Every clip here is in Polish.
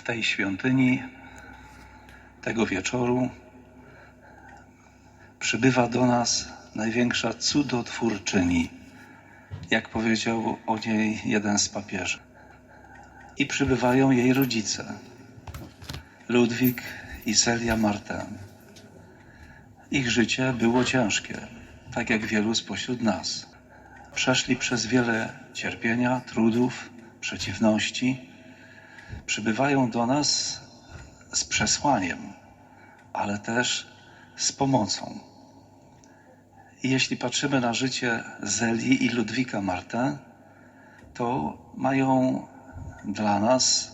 w tej świątyni tego wieczoru przybywa do nas największa cudotwórczyni, jak powiedział o niej jeden z papieży. I przybywają jej rodzice, Ludwik i Celia Martin. Ich życie było ciężkie, tak jak wielu spośród nas. Przeszli przez wiele cierpienia, trudów, przeciwności. Przybywają do nas z przesłaniem, ale też z pomocą. Jeśli patrzymy na życie Zeli i Ludwika Martin, to mają dla nas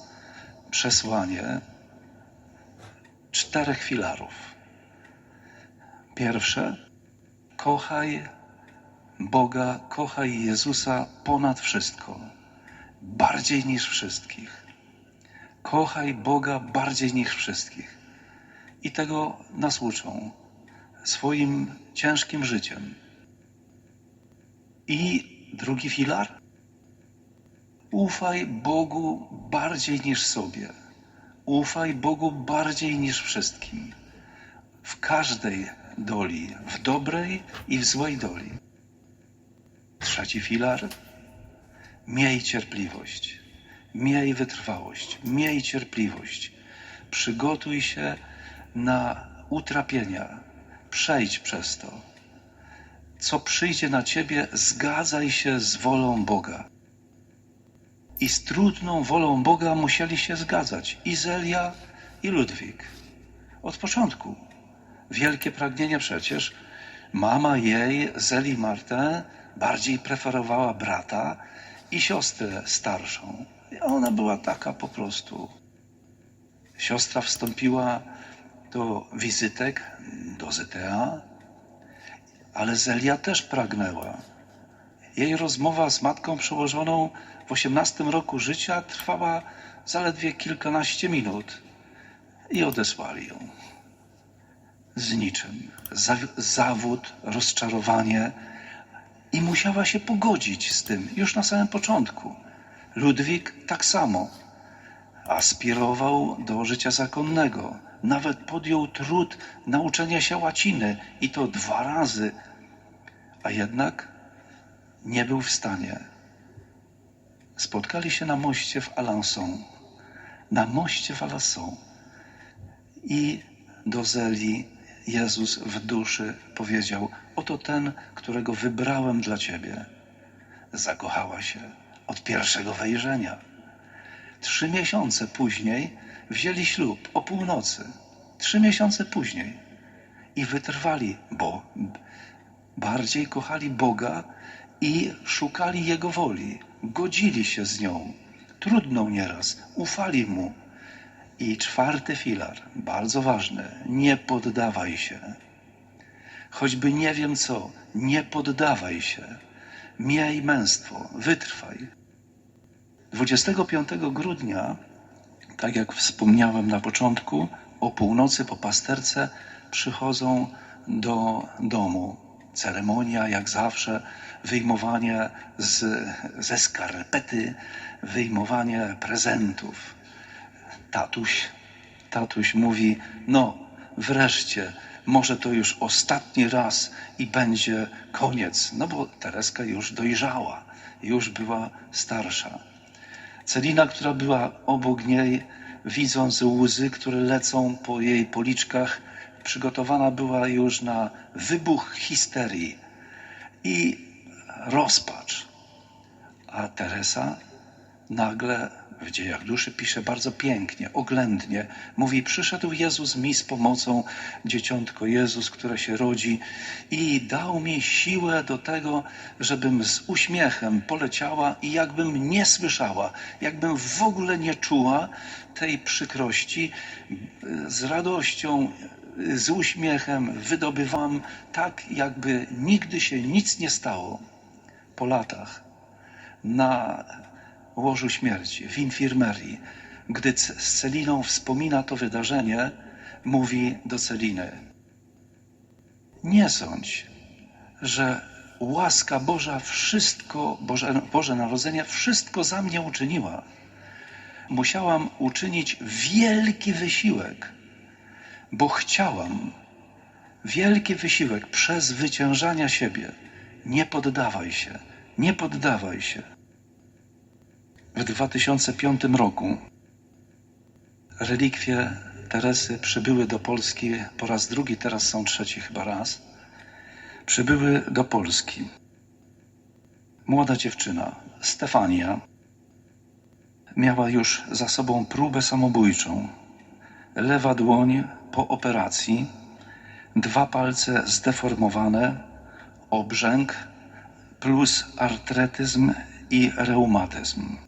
przesłanie czterech filarów. Pierwsze, kochaj Boga, kochaj Jezusa ponad wszystko, bardziej niż wszystkich. Kochaj Boga bardziej niż wszystkich. I tego nas uczą swoim ciężkim życiem. I drugi filar? Ufaj Bogu bardziej niż sobie. Ufaj Bogu bardziej niż wszystkim. W każdej doli, w dobrej i w złej doli. Trzeci filar? Miej cierpliwość, miej wytrwałość, miej cierpliwość. Przygotuj się na utrapienia, przejdź przez to. Co przyjdzie na ciebie, zgadzaj się z wolą Boga. I z trudną wolą Boga musieli się zgadzać i Zelia, i Ludwik. Od początku. Wielkie pragnienie przecież. Mama jej, Zeli Martę, bardziej preferowała brata i siostrę starszą. Ona była taka po prostu. Siostra wstąpiła do wizytek, do ZTA, ale Zelia też pragnęła. Jej rozmowa z matką przełożoną w 18 roku życia trwała zaledwie kilkanaście minut i odesłali ją. Z niczym. Za, zawód, rozczarowanie i musiała się pogodzić z tym już na samym początku. Ludwik tak samo. Aspirował do życia zakonnego. Nawet podjął trud nauczenia się łaciny i to dwa razy, a jednak nie był w stanie. Spotkali się na moście w Alençon. Na moście w Alençon. I do Zeli Jezus w duszy powiedział: Oto ten, którego wybrałem dla ciebie. Zakochała się od pierwszego wejrzenia. Trzy miesiące później wzięli ślub o północy. Trzy miesiące później. I wytrwali, bo bardziej kochali Boga i szukali Jego woli. Godzili się z nią. Trudną nieraz. Ufali Mu. I czwarty filar, bardzo ważny, nie poddawaj się. Choćby nie wiem co, nie poddawaj się. Miej męstwo, wytrwaj. 25 grudnia, tak jak wspomniałem na początku, o północy po pasterce przychodzą do domu. Ceremonia, jak zawsze, wyjmowanie z, ze skarpety, wyjmowanie prezentów tatuś, tatuś mówi, no wreszcie, może to już ostatni raz i będzie koniec. No bo Tereska już dojrzała, już była starsza. Celina, która była obok niej, widząc łzy, które lecą po jej policzkach, przygotowana była już na wybuch histerii i rozpacz. A Teresa nagle w dziejach duszy pisze bardzo pięknie, oględnie. Mówi, przyszedł Jezus mi z pomocą, dzieciątko Jezus, które się rodzi i dał mi siłę do tego, żebym z uśmiechem poleciała i jakbym nie słyszała, jakbym w ogóle nie czuła tej przykrości, z radością, z uśmiechem wydobywam tak, jakby nigdy się nic nie stało po latach. Na łożu śmierci, w infirmerii, gdy z Celiną wspomina to wydarzenie, mówi do Celiny: Nie sądź, że łaska Boża wszystko, Boże, Boże Narodzenie wszystko za mnie uczyniła. musiałam uczynić wielki wysiłek, bo chciałam wielki wysiłek przezwyciężania siebie. Nie poddawaj się, nie poddawaj się. W 2005 roku relikwie Teresy przybyły do Polski po raz drugi, teraz są trzeci chyba raz. Przybyły do Polski. Młoda dziewczyna, Stefania, miała już za sobą próbę samobójczą. Lewa dłoń po operacji, dwa palce zdeformowane, obrzęk plus artretyzm i reumatyzm.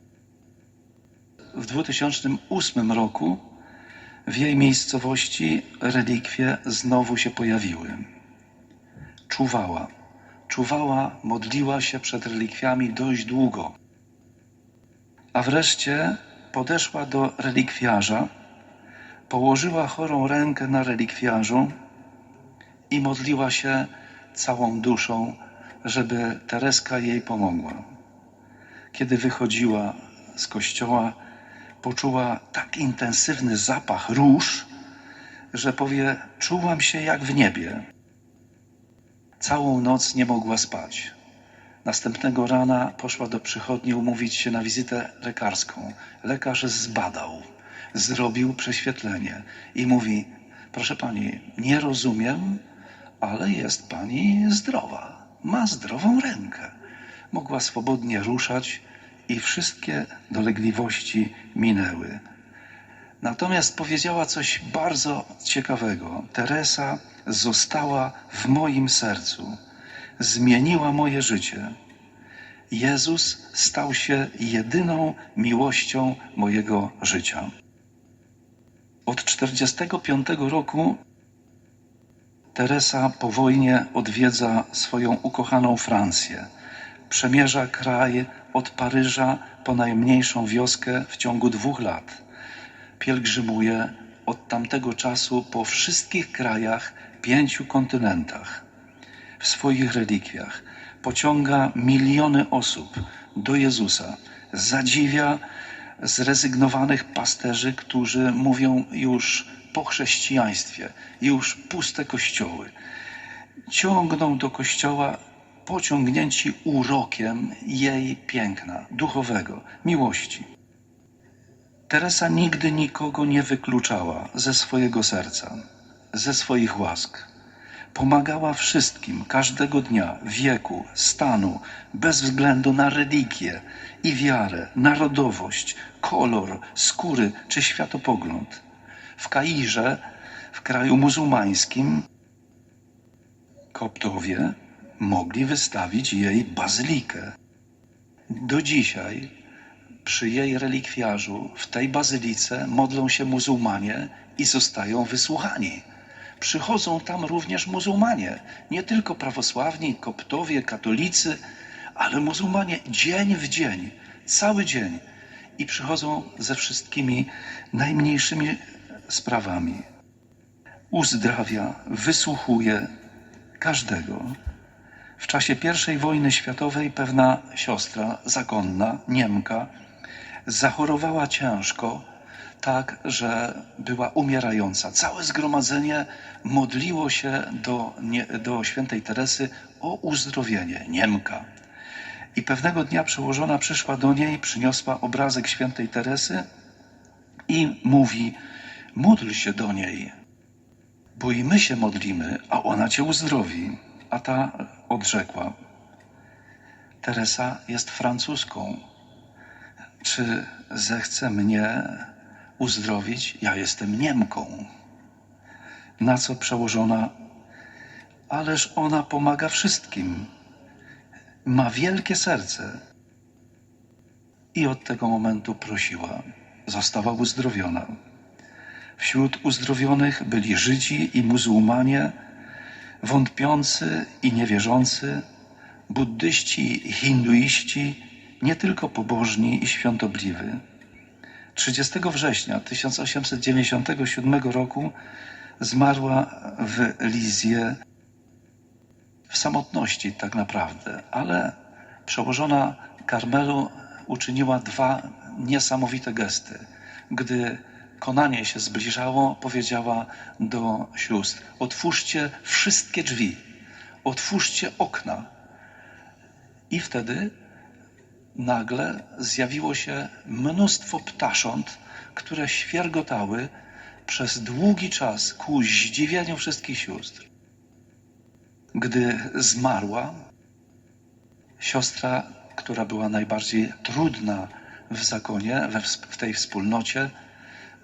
W 2008 roku w jej miejscowości relikwie znowu się pojawiły. Czuwała, czuwała, modliła się przed relikwiami dość długo. A wreszcie podeszła do relikwiarza, położyła chorą rękę na relikwiarzu i modliła się całą duszą, żeby Tereska jej pomogła. Kiedy wychodziła z kościoła, poczuła tak intensywny zapach róż, że powie: Czułam się jak w niebie. Całą noc nie mogła spać. Następnego rana poszła do przychodni umówić się na wizytę lekarską. Lekarz zbadał, zrobił prześwietlenie i mówi: Proszę pani, nie rozumiem, ale jest pani zdrowa. Ma zdrową rękę. Mogła swobodnie ruszać i wszystkie dolegliwości minęły. Natomiast powiedziała coś bardzo ciekawego. Teresa została w moim sercu, zmieniła moje życie. Jezus stał się jedyną miłością mojego życia. Od 45 roku Teresa po wojnie odwiedza swoją ukochaną Francję. Przemierza kraj od Paryża po najmniejszą wioskę w ciągu dwóch lat. Pielgrzymuje od tamtego czasu po wszystkich krajach, pięciu kontynentach. W swoich relikwiach pociąga miliony osób do Jezusa. Zadziwia zrezygnowanych pasterzy, którzy mówią już po chrześcijaństwie, już puste kościoły. Ciągną do kościoła pociągnięci urokiem jej piękna, duchowego, miłości. Teresa nigdy nikogo nie wykluczała ze swojego serca, ze swoich łask. Pomagała wszystkim, każdego dnia, wieku, stanu, bez względu na religię i wiarę, narodowość, kolor, skóry czy światopogląd. W Kairze, w kraju muzułmańskim, koptowie mogli wystawić jej bazylikę. Do dzisiaj przy jej relikwiarzu w tej bazylice modlą się muzułmanie i zostają wysłuchani. Przychodzą tam również muzułmanie, nie tylko prawosławni, koptowie, katolicy, ale muzułmanie dzień w dzień, cały dzień i przychodzą ze wszystkimi najmniejszymi sprawami. Uzdrawia, wysłuchuje każdego. W czasie I wojny światowej pewna siostra zakonna, Niemka, zachorowała ciężko, tak, że była umierająca. Całe zgromadzenie modliło się do, nie, do świętej Teresy o uzdrowienie. Niemka. I pewnego dnia przełożona przyszła do niej, przyniosła obrazek świętej Teresy i mówi: Módl się do niej, bo i my się modlimy, a ona cię uzdrowi. A ta odrzekła: Teresa jest francuską. Czy zechce mnie uzdrowić? Ja jestem Niemką. Na co przełożona? Ależ ona pomaga wszystkim. Ma wielkie serce. I od tego momentu prosiła. Została uzdrowiona. Wśród uzdrowionych byli Żydzi i muzułmanie, wątpiący i niewierzący, buddyści i hinduiści, nie tylko pobożni i świątobliwi. 30 września 1897 roku zmarła w Lizie w samotności tak naprawdę, ale przełożona Karmelu uczyniła dwa niesamowite gesty. Gdy konanie się zbliżało, powiedziała do sióstr: Otwórzcie wszystkie drzwi, otwórzcie okna. I wtedy nagle zjawiło się mnóstwo ptasząt, które świergotały przez długi czas ku zdziwieniu wszystkich sióstr. Gdy zmarła, siostra, która była najbardziej trudna w zakonie, w tej wspólnocie,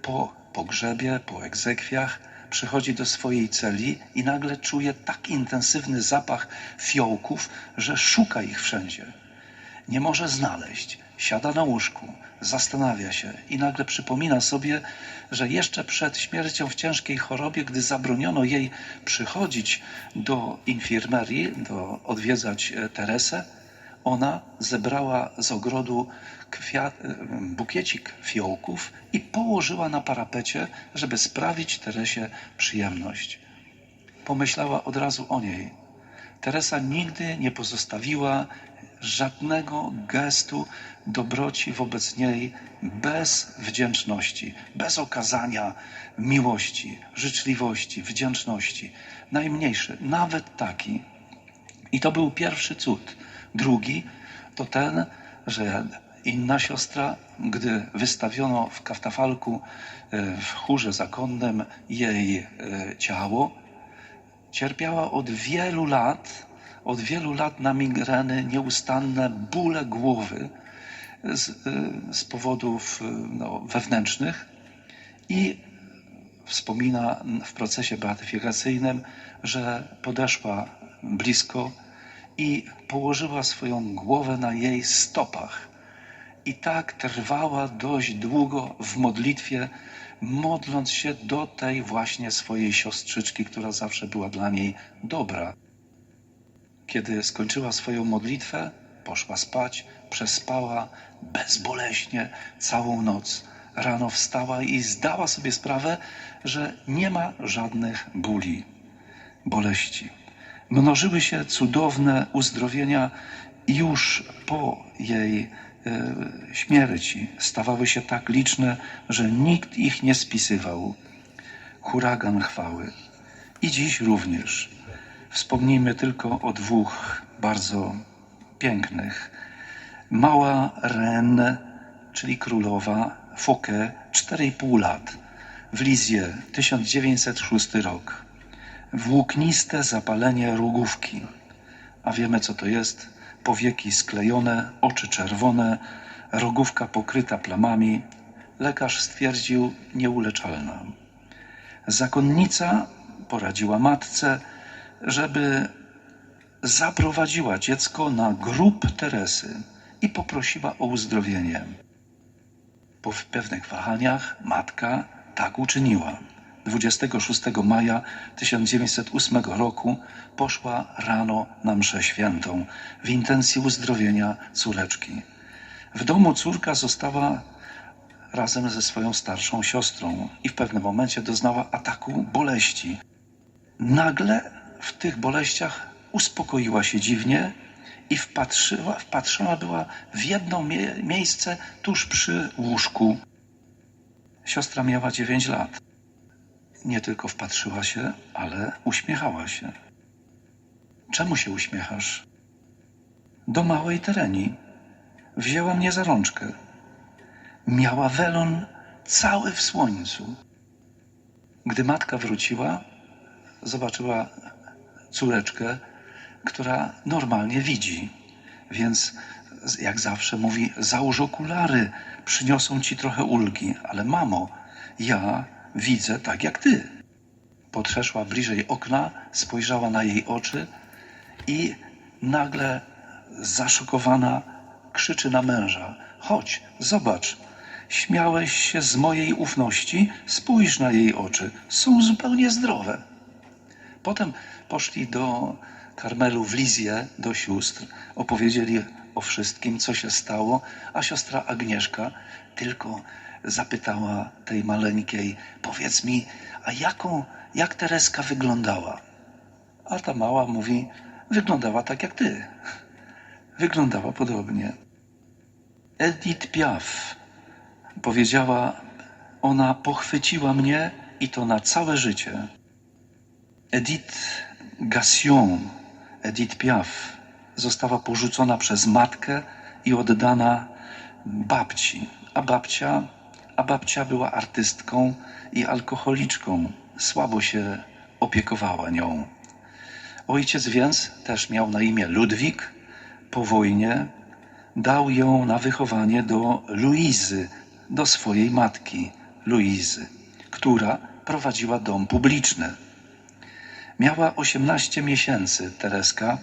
po pogrzebie, po egzekwiach, przychodzi do swojej celi i nagle czuje tak intensywny zapach fiołków, że szuka ich wszędzie. Nie może znaleźć. Siada na łóżku, zastanawia się i nagle przypomina sobie, że jeszcze przed śmiercią w ciężkiej chorobie, gdy zabroniono jej przychodzić do infirmerii, do odwiedzać e, Teresę, ona zebrała z ogrodu kwiat, bukiecik fiołków i położyła na parapecie, żeby sprawić Teresie przyjemność. Pomyślała od razu o niej. Teresa nigdy nie pozostawiła żadnego gestu dobroci wobec niej bez wdzięczności, bez okazania miłości, życzliwości, wdzięczności. Najmniejszy, nawet taki. I to był pierwszy cud. Drugi to ten, że inna siostra, gdy wystawiono w kaftafalku e, w chórze zakonnym jej e, ciało, cierpiała od wielu lat, od wielu lat na migreny, nieustanne bóle głowy z, y, z powodów no, wewnętrznych i wspomina w procesie beatyfikacyjnym, że podeszła blisko i położyła swoją głowę na jej stopach. I tak trwała dość długo w modlitwie, modląc się do tej właśnie swojej siostrzyczki, która zawsze była dla niej dobra. Kiedy skończyła swoją modlitwę, poszła spać, przespała bezboleśnie całą noc. Rano wstała i zdała sobie sprawę, że nie ma żadnych bóli, boleści. Mnożyły się cudowne uzdrowienia już po jej e, śmierci. Stawały się tak liczne, że nikt ich nie spisywał. Huragan chwały. I dziś również. Wspomnijmy tylko o dwóch bardzo pięknych. Mała Ren, czyli królowa Foke, 4,5 lat. W Lizie, 1906 rok. Włókniste zapalenie rogówki. A wiemy, co to jest? Powieki sklejone, oczy czerwone, rogówka pokryta plamami. Lekarz stwierdził nieuleczalna. Zakonnica poradziła matce, żeby zaprowadziła dziecko na grób Teresy i poprosiła o uzdrowienie. Po pewnych wahaniach matka tak uczyniła. 26 maja 1908 roku poszła rano na mszę świętą w intencji uzdrowienia córeczki. W domu córka została razem ze swoją starszą siostrą i w pewnym momencie doznała ataku boleści. Nagle w tych boleściach uspokoiła się dziwnie i wpatrzyła, wpatrzona była w jedno mie miejsce tuż przy łóżku. Siostra miała 9 lat. Nie tylko wpatrzyła się, ale uśmiechała się. Czemu się uśmiechasz? Do małej tereni. Wzięła mnie za rączkę. Miała welon cały w słońcu. Gdy matka wróciła, zobaczyła córeczkę, która normalnie widzi. Więc jak zawsze mówi: Załóż okulary, przyniosą ci trochę ulgi. Ale mamo, ja widzę tak jak ty. Podszedła bliżej okna, spojrzała na jej oczy i nagle zaszokowana krzyczy na męża: Chodź, zobacz. Śmiałeś się z mojej ufności, spójrz na jej oczy, są zupełnie zdrowe. Potem poszli do Karmelu w Lizję, do sióstr, opowiedzieli o wszystkim, co się stało, a siostra Agnieszka tylko zapytała tej maleńkiej, powiedz mi, a jaką, jak Tereska wyglądała? A ta mała mówi, wyglądała tak jak ty. Wyglądała podobnie. Edith Piaf Powiedziała, ona pochwyciła mnie i to na całe życie. Edith Gassion, Edith Piaf, została porzucona przez matkę i oddana babci. A babcia, a babcia była artystką i alkoholiczką. Słabo się opiekowała nią. Ojciec więc też miał na imię Ludwik. Po wojnie dał ją na wychowanie do Luizy, do swojej matki Luizy, która prowadziła dom publiczny. Miała 18 miesięcy Tereska,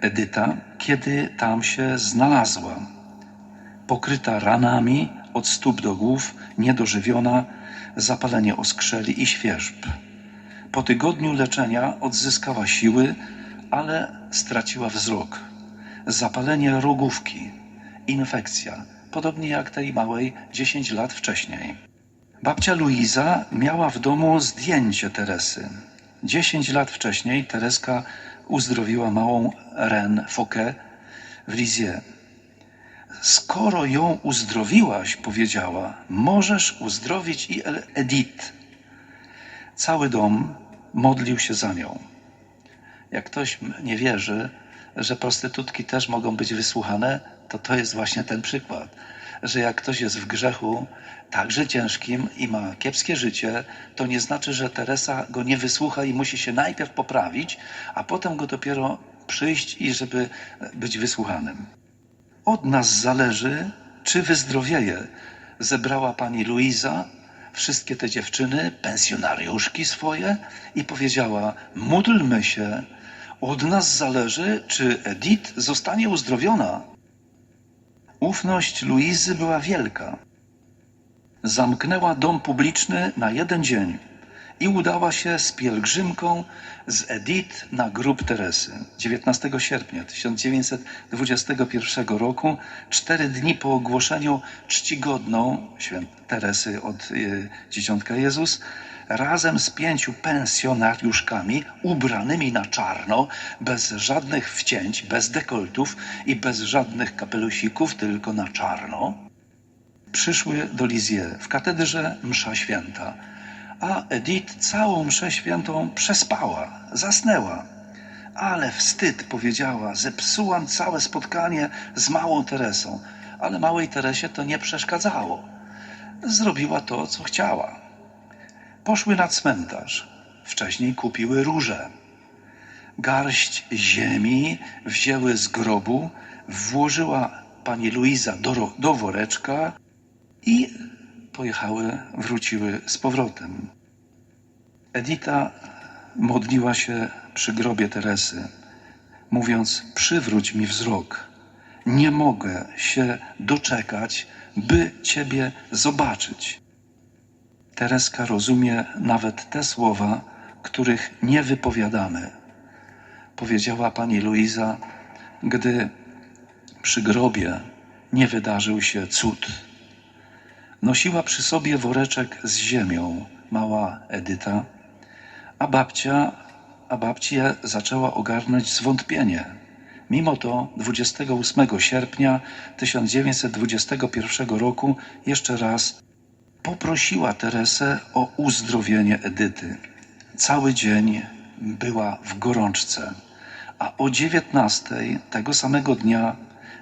Edyta, kiedy tam się znalazła. Pokryta ranami od stóp do głów, niedożywiona, zapalenie oskrzeli i świerzb. Po tygodniu leczenia odzyskała siły, ale straciła wzrok. Zapalenie rogówki, infekcja, podobnie jak tej małej 10 lat wcześniej. Babcia Luiza miała w domu zdjęcie Teresy. 10 lat wcześniej Tereska uzdrowiła małą Ren Fouquet w Lizie. Skoro ją uzdrowiłaś, powiedziała, możesz uzdrowić i Edith. Cały dom modlił się za nią. Jak ktoś nie wierzy, że prostytutki też mogą być wysłuchane, to to jest właśnie ten przykład. Że jak ktoś jest w grzechu, także ciężkim i ma kiepskie życie, to nie znaczy, że Teresa go nie wysłucha i musi się najpierw poprawić, a potem go dopiero przyjść i żeby być wysłuchanym. Od nas zależy, czy wyzdrowieje. Zebrała pani Luiza wszystkie te dziewczyny, pensjonariuszki swoje i powiedziała: Módlmy się, od nas zależy, czy Edith zostanie uzdrowiona. Ufność Luizy była wielka. Zamknęła dom publiczny na jeden dzień i udała się z pielgrzymką z Edith na grób Teresy. 19 sierpnia 1921 roku, cztery dni po ogłoszeniu czcigodną święt Teresy od y, Dzieciątka Jezus, razem z pięciu pensjonariuszkami ubranymi na czarno, bez żadnych wcięć, bez dekoltów i bez żadnych kapelusików, tylko na czarno, przyszły do Lizie w katedrze msza święta a Edith całą mszę świętą przespała, zasnęła. Ale wstyd, powiedziała, zepsułam całe spotkanie z małą Teresą. Ale małej Teresie to nie przeszkadzało. Zrobiła to, co chciała. Poszły na cmentarz. Wcześniej kupiły róże. Garść ziemi wzięły z grobu, włożyła pani Luiza do, do woreczka i pojechały, wróciły z powrotem. Edita modliła się przy grobie Teresy, mówiąc: Przywróć mi wzrok. Nie mogę się doczekać, by Ciebie zobaczyć. Tereska rozumie nawet te słowa, których nie wypowiadamy. Powiedziała pani Luiza, gdy przy grobie nie wydarzył się cud. Nosiła przy sobie woreczek z ziemią, mała Edyta, a babcia, a babcia zaczęła ogarnąć zwątpienie. Mimo to 28 sierpnia 1921 roku jeszcze raz poprosiła Teresę o uzdrowienie Edyty. Cały dzień była w gorączce, a o 19 tego samego dnia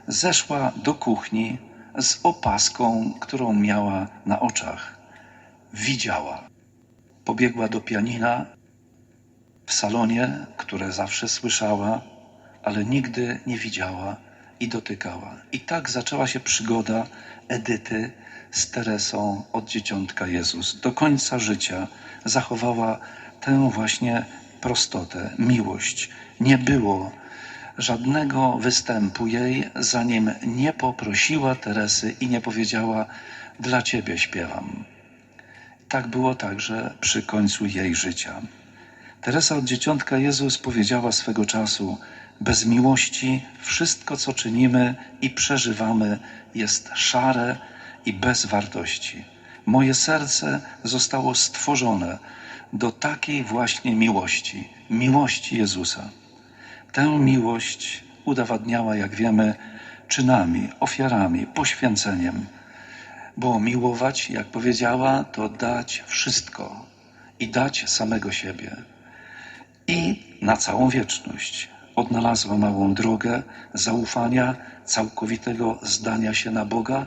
zeszła do kuchni z opaską, którą miała na oczach. Widziała. Pobiegła do pianina w salonie, które zawsze słyszała, ale nigdy nie widziała i dotykała. I tak zaczęła się przygoda Edyty z Teresą od dzieciątka Jezus. Do końca życia zachowała tę właśnie prostotę, miłość. Nie było żadnego występu jej, zanim nie poprosiła Teresy i nie powiedziała: Dla ciebie śpiewam. Tak było także przy końcu jej życia. Teresa od dzieciątka Jezus powiedziała swego czasu: Bez miłości wszystko, co czynimy i przeżywamy, jest szare i bez wartości. Moje serce zostało stworzone do takiej właśnie miłości, miłości Jezusa. Tę miłość udowadniała, jak wiemy, czynami, ofiarami, poświęceniem. Bo miłować, jak powiedziała, to dać wszystko i dać samego siebie. I na całą wieczność odnalazła małą drogę zaufania, całkowitego zdania się na Boga,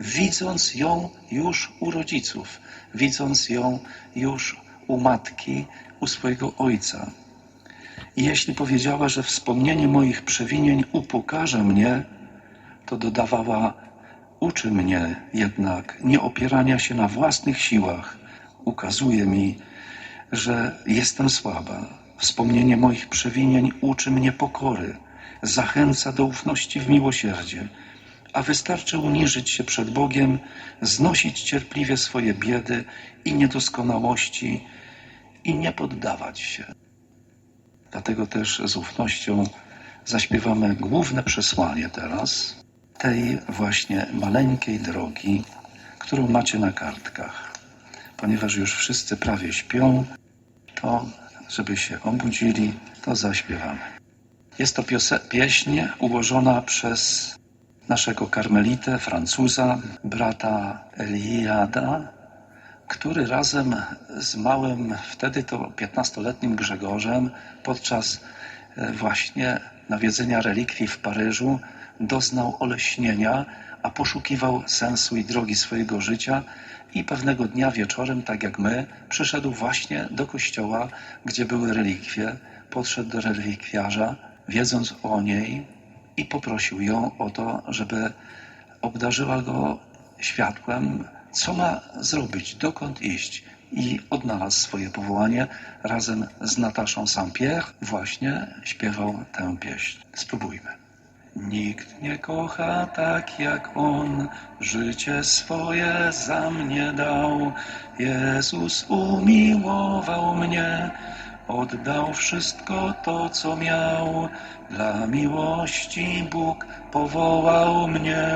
widząc ją już u rodziców, widząc ją już u matki, u swojego ojca. Jeśli powiedziała, że wspomnienie moich przewinień upokarza mnie, to dodawała, uczy mnie jednak nie opierania się na własnych siłach. Ukazuje mi, że jestem słaba. Wspomnienie moich przewinień uczy mnie pokory, zachęca do ufności w miłosierdzie, a wystarczy uniżyć się przed Bogiem, znosić cierpliwie swoje biedy i niedoskonałości i nie poddawać się. Dlatego też z ufnością zaśpiewamy główne przesłanie teraz tej właśnie maleńkiej drogi, którą macie na kartkach. Ponieważ już wszyscy prawie śpią, to żeby się obudzili, to zaśpiewamy. Jest to pieśń ułożona przez naszego karmelitę, Francuza, brata Eliada, który razem z małym, wtedy to 15-letnim Grzegorzem, podczas e, właśnie nawiedzenia relikwii w Paryżu, doznał oleśnienia, a poszukiwał sensu i drogi swojego życia i pewnego dnia wieczorem, tak jak my, przyszedł właśnie do kościoła, gdzie były relikwie, podszedł do relikwiarza, wiedząc o niej i poprosił ją o to, żeby obdarzyła go światłem, co ma zrobić, dokąd iść. I odnalazł swoje powołanie razem z Nataszą Saint-Pierre. Właśnie śpiewał tę pieśń. Spróbujmy. Nikt nie kocha tak jak On, życie swoje za mnie dał. Jezus umiłował mnie, oddał wszystko to, co miał. Dla miłości Bóg powołał mnie.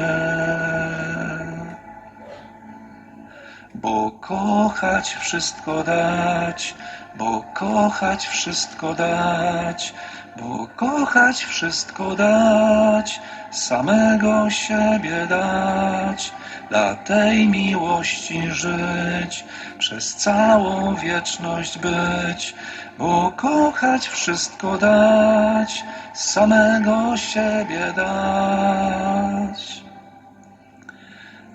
Kochać wszystko dać, bo kochać wszystko dać, bo kochać wszystko dać, samego siebie dać, dla tej miłości żyć, przez całą wieczność być, bo kochać wszystko dać, samego siebie dać.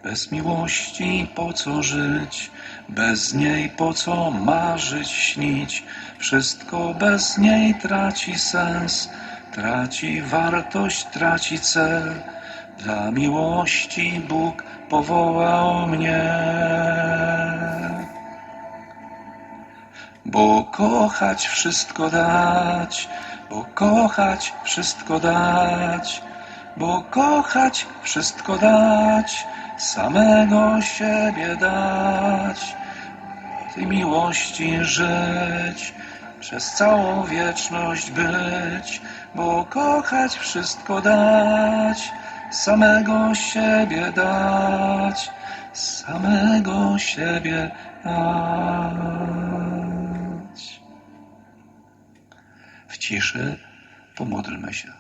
Bez miłości po co żyć, bez niej po co marzyć, śnić. Wszystko bez niej traci sens, traci wartość, traci cel. Dla miłości Bóg powołał mnie. Bo kochać wszystko dać, bo kochać wszystko dać, bo kochać wszystko dać, samego siebie dać, tej miłości żyć, przez całą wieczność być, bo kochać wszystko dać, samego siebie dać, samego siebie dać. W ciszy pomódlmy się.